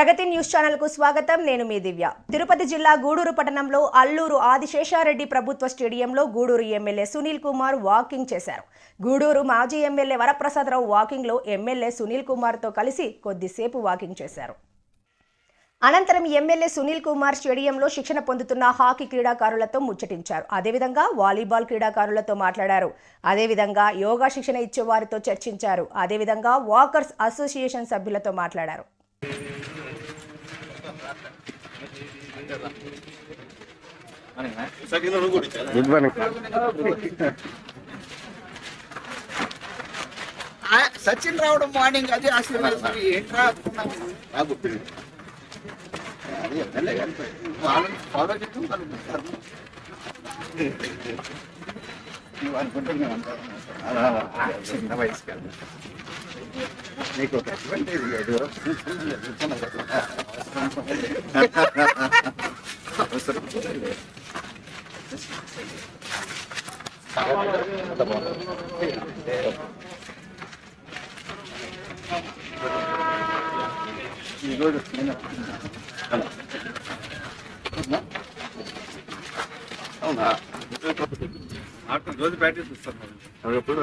ప్రగతి news ఛానల్కు స్వాగతం. నేను మీ దివ్య. తిరుపతి జిల్లా గూడూరు పట్టణంలో అల్లూరు ఆదిశేషారెడ్డి ప్రభుత్వ స్టేడియంలో గూడూరు ఎమ్మెల్యే సునీల్ కుమార్ వాకింగ్ చేశారు. గూడూరు మాజీ ఎమ్మెల్యే వరప్రసాదరావు వాకింగ్లో ఎమ్మెల్యే సునీల్ కుమార్తో కలిసి కొద్దిసేపు వాకింగ్ చేశారు. అనంతరం ఎమ్మెల్యే సునీల్ కుమార్ స్టేడియంలో శిక్షణ పొందుతున్న హాకీ క్రీడాకారులతో ముచ్చటించారు. అదేవిధంగా వాలీబాల్ క్రీడాకారులతో మాట్లాడారు. అదేవిధంగా యోగా శిక్షణ ఇచ్చే వారితో చర్చించారు. అదేవిధంగా వాకర్స్ అసోసియేషన్ సభ్యులతో మాట్లాడారు. గుడ్ మార్నింగ్ సచిన్ రావడం మార్నింగ్ అదే ఆశీర్వాదం. ఏంట్రా ఫాలో చేస్తూ చిన్న వయసు కాదు. నీకు ఒక అడ్వాంటేజ్ లేదు అవసరం. ఈరోజు నేను అవునా రోజు ప్రాక్టీస్ ఇస్తాం మనం ఎప్పుడు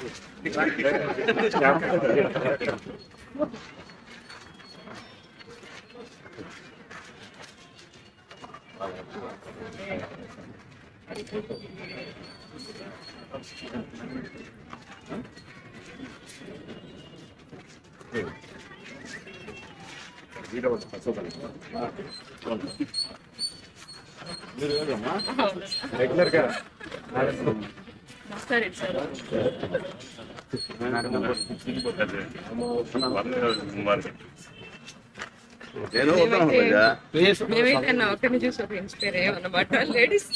రెగ్యులర్గా. మేమైతే నా ఒక్కరిని చూసి ఒక ఇన్స్పైర్ అయ్యామన్నమాట లేడీస్.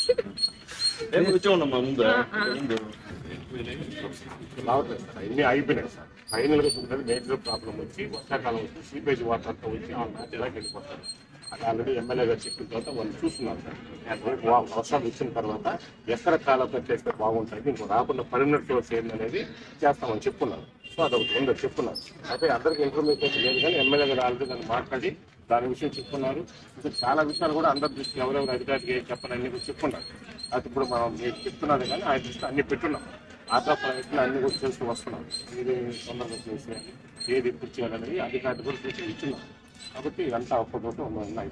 రావట్లేదు సార్ అన్ని అయిపోయినాయి సార్. ఫైనల్గా మేజర్ ప్రాబ్లం వచ్చి వర్షాకాలం వచ్చి సీపేజ్ వాటర్ అంతా వచ్చి ఆ మ్యాచ్ ఎలా వెళ్ళిపోతారు. అది ఆల్రెడీ ఎమ్మెల్యే గారు చెప్పిన తర్వాత వాళ్ళు చూస్తున్నారు సార్. అటువైపు ఇచ్చిన వర్షాలు వచ్చిన తర్వాత ఎక్కడ కాలంలో చేస్తే బాగుంటుంది ఇంకో రాకుండా పర్మనెంట్ సోర్స్ ఏందనేది చేస్తామని చెప్పున్నారు సో అది ఒకటి ఉందో చెప్పున్నారు అయితే అందరికీ ఇన్ఫర్మేషన్ లేదు కానీ ఎమ్మెల్యే గారు ఆల్రెడీ దాన్ని మాట్లాడి దాని విషయం చెప్పున్నారు ఇంకా చాలా విషయాలు కూడా అందరి దృష్టి ఎవరెవరు అధికారికి ఏం చెప్పాలని కూడా చెప్పున్నారు అది ఇప్పుడు మనం మీరు చెప్తున్నది కానీ ఆయన దృష్టి అన్ని పెట్టున్నాం. ఆటో ప్రయత్నం అన్ని కూడా చేస్తూ వస్తున్నాం. ఏది తొందరగా చేసి ఏది ఇప్పుడు చేయాలనేది అధికారులు కూడా సూచన ఇచ్చున్నాం. కాబట్టి ఇదంతా ఒక్కొక్కటి ఉన్నాయి